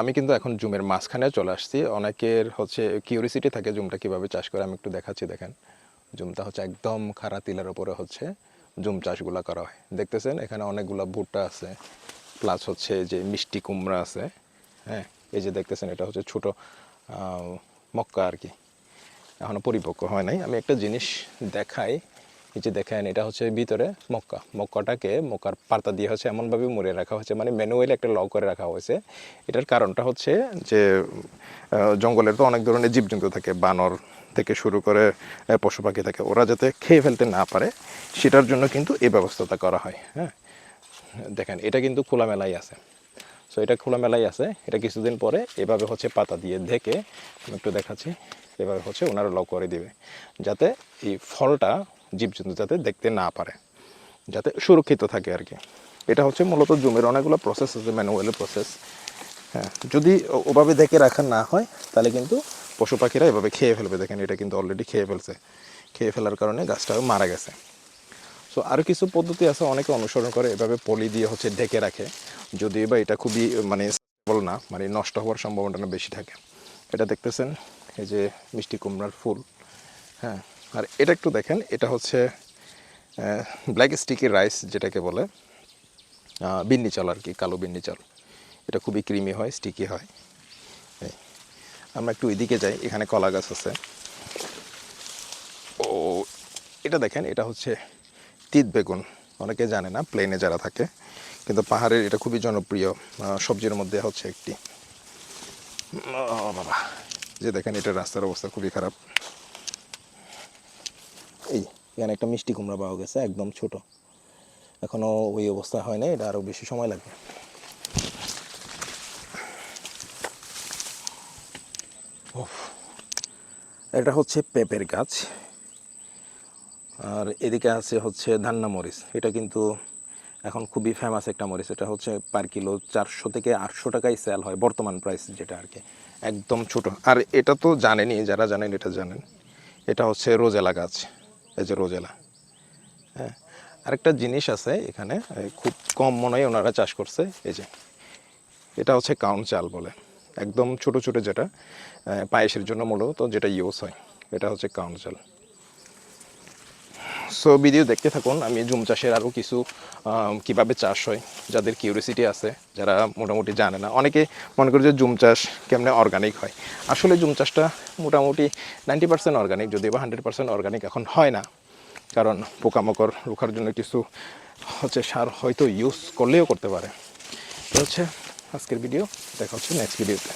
আমি কিন্তু এখন জুমের মাঝখানে চলে আসছি। অনেকের হচ্ছে কিউরিসিটি থাকে জুমটা কীভাবে চাষ করে, আমি একটু দেখাচ্ছি, দেখেন। জুমটা হচ্ছে একদম খাড়া তিলের ওপরে হচ্ছে জুম চাষগুলো করা হয়। দেখতেছেন, এখানে অনেকগুলো ভুট্টা আছে প্লাস হচ্ছে যে মিষ্টি কুমড়া আছে হ্যাঁ? এই যে দেখতেছেন, এটা হচ্ছে ছোট মক্কা আর কি। এখনও পরিপক্ক হয় নাই। আমি একটা জিনিস দেখাই যে দেখেন, এটা হচ্ছে ভিতরে মক্কা। মক্কাটাকে মক্কার পাতা দিয়ে হচ্ছে এমনভাবে মুড়ে রাখা হয়েছে মানে ম্যানুয়ালি একটা ল করে রাখা হয়েছে। এটার কারণটা হচ্ছে যে জঙ্গলের তো অনেক ধরনের জীবজন্তু থাকে, বানর থেকে শুরু করে পশু পাখি থাকে। ওরা যাতে খেয়ে ফেলতে না পারে, সেটার জন্য কিন্তু এই ব্যবস্থাটা করা হয় হ্যাঁ? দেখেন, এটা কিন্তু খোলামেলাই আছে। সো এটা খোলামেলাই আছে। এটা কিছুদিন পরে এভাবে হচ্ছে পাতা দিয়ে ঢেকে, আমি একটু দেখাচ্ছি, এভাবে হচ্ছে ওনারা লক করে দিবে। যাতে এই ফলটা জীবজন্তু যাতে দেখতে না পারে, যাতে সুরক্ষিত থাকে আর কি। এটা হচ্ছে মূলত জমির অনেকগুলো প্রসেস আছে ম্যানুয়ালি প্রসেস হ্যাঁ যদি ওভাবে দেখে রাখা না হয়, তাহলে কিন্তু পশু পাখিরা এভাবে খেয়ে ফেলবে। দেখেন, এটা কিন্তু অলরেডি খেয়ে ফেলছে। খেয়ে ফেলার কারণে গাছটা মারা গেছে। সো আরও কিছু পদ্ধতি আছে, অনেকে অনুসরণ করে, এভাবে পলি দিয়ে হচ্ছে ঢেকে রাখে। যদিও বা এটা খুবই মানে stable না মানে নষ্ট হওয়ার সম্ভাবনাটা বেশি থাকে। এটা দেখতেছেন, এই যে মিষ্টি কুমড়ার ফুল। হ্যাঁ আর এটা একটু দেখেন, এটা হচ্ছে ব্ল্যাক স্টিকি রাইস যেটাকে বলে বিন্নি চাল আর কি, কালো বিন্নি চাল। এটা খুবই ক্রিমি হয় স্টিকি হয়। আমরা একটু ওইদিকে যাই, এখানে কলা গাছ আছে। ও, এটা দেখেন, এটা হচ্ছে তিত বেগুন। অনেকে জানে না প্লেনে যারা থাকে, কিন্তু পাহাড়ের এটা খুবই জনপ্রিয় সবজির মধ্যে হচ্ছে একটি। বাবা, যে দেখেন এটা রাস্তার অবস্থা খুবই খারাপ। এই, এখানে একটা মিষ্টি কুমড়া পাওয়া গেছে, একদম ছোট। এখনও ওই অবস্থা হয় না এটা আরও বেশি সময় লাগবে। এটা হচ্ছে পেঁপের গাছ। আর এদিকে আছে হচ্ছে ধান্না মরিচ, এটা কিন্তু এখন খুবই ফেমাস একটা মরিচ, এটা হচ্ছে পার কিলো চারশো থেকে আটশো টাকায় সেল হয়, বর্তমান প্রাইস যেটা আর কি, একদম ছোট। আর এটা তো জানেনই, যারা জানেন এটা জানেন, এটা হচ্ছে রোজেলা গাছ। এই যে রোজেলা হ্যাঁ? আরেকটা জিনিস আছে এখানে খুব কম মনে হয় ওনারা চাষ করছে, এই যে এটা হচ্ছে কাউন চাল বলে, একদম ছোট ছোট যেটা পায়েসের জন্য মূলত যেটা ইউজ হয়, এটা হচ্ছে কাউন চাল। সো ভিডিও দেখতে থাকুন। আমি জুম চাষের আরও কিছু কীভাবে চাষ হয়, যাদের কিউরিসিটি আছে, যারা মোটামুটি জানে না। অনেকে মনে করে যে জুম চাষ কেমনে অর্গানিক হয়। আসলে জুম চাষটা মোটামুটি নাইনটি পার্সেন্ট অর্গানিক যদি বা হান্ড্রেড পার্সেন্ট অর্গানিক এখন হয় না। কারণ পোকামাকড় রোখার জন্য কিছু হচ্ছে সার হয়তো ইউজ করলেও করতে পারে। হচ্ছে আজকের ভিডিও দেখা হচ্ছে নেক্সট ভিডিওতে